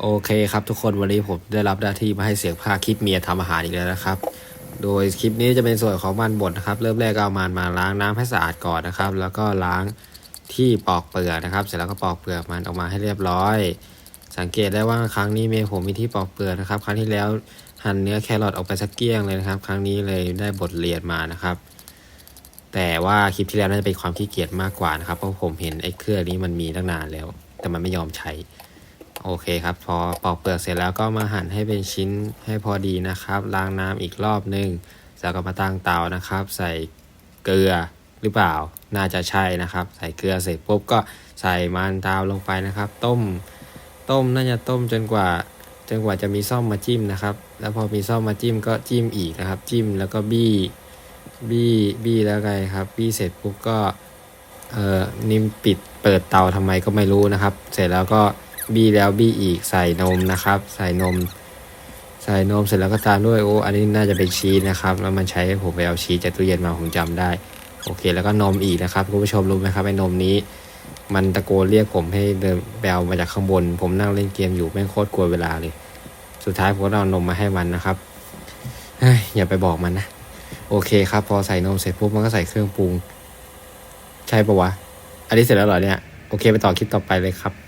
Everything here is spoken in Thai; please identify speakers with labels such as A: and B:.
A: โอเคครับทุกคนวันนี้ผมได้รับหน้าที่มาให้เสียงภาคคลิปเมียทำอาหารอีกแล้วนะครับ โดยคลิปนี้จะเป็นส่วนของมันบดนะครับ เริ่มแรกก็เอามันมาล้างน้ำให้สะอาดก่อนนะครับ แล้วก็ล้างที่ปอกเปลือกนะครับ เสร็จแล้วก็ปอกเปลือกมันออกมาให้เรียบร้อย สังเกตได้ว่าครั้งนี้เมียผมมีที่ปอกเปลือกนะครับ ครั้งที่แล้วหั่นเนื้อแครอทออกไปสักเกี้ยงเลยนะครับ ครั้งนี้เลยได้บทเรียนมานะครับ แต่ว่าคลิปที่แล้วน่าจะเป็นความขี้เกียจมากกว่านะครับเพราะผมเห็นไอ้เครื่องนี้มันมีตั้งนานแล้ว แต่มันไม่ยอมใช้ โอเคครับ พอปอกเปลือกเสร็จแล้วก็มาหั่นให้เป็นชิ้นให้พอดีนะครับ ล้างน้ำอีกรอบหนึ่งแล้วก็มาตั้งเตานะครับ ใส่เกลือหรือเปล่าน่าจะใช่นะครับ ใส่เกลือเสร็จปุ๊บก็ใส่มันตาวลงไปนะครับ ต้มต้มน่าจะต้มจนกว่าจนกว่าจะมีซ่อมมาจิ้มนะครับ แล้วพอมีซ่อมมาจิ้มก็จิ้มอีกนะครับ จิ้มแล้วก็บี้บี้บี้แล้วไงครับบี้เสร็จปุ๊บก็เอ่อนิ่มปิดเปิดเตาทำไมก็ไม่รู้นะครับ เสร็จแล้วก็ บี้แล้วบี้อีกใส่นมนะครับ ใส่นม ใส่นมเสร็จแล้วก็ตามด้วยโอ้อันนี้น่าจะเป็นชีสนะครับ แล้วมันใช้ผมไปเอาชีสจากตู้เย็นมาผมจำได้ โอเค แล้วก็นมอีกนะครับคุณผู้ชมรู้ไหมครับไอ้นมนี้ มันตะโกนเรียกผมให้เดินไปเอามาจากข้างบน ผมนั่งเล่นเกมอยู่แม่งโคตรกลัวเวลาเลย สุดท้ายผมก็เอานมมาให้มันนะครับเฮ้ยอย่าไปบอกมันนะโอเคครับ พอใส่นมเสร็จปุ๊บมันก็ใส่เครื่องปรุง ใช่ปะวะ อันนี้เสร็จแล้วเหรอเนี่ย โอเคไปต่อคลิปต่อไปเลยครับ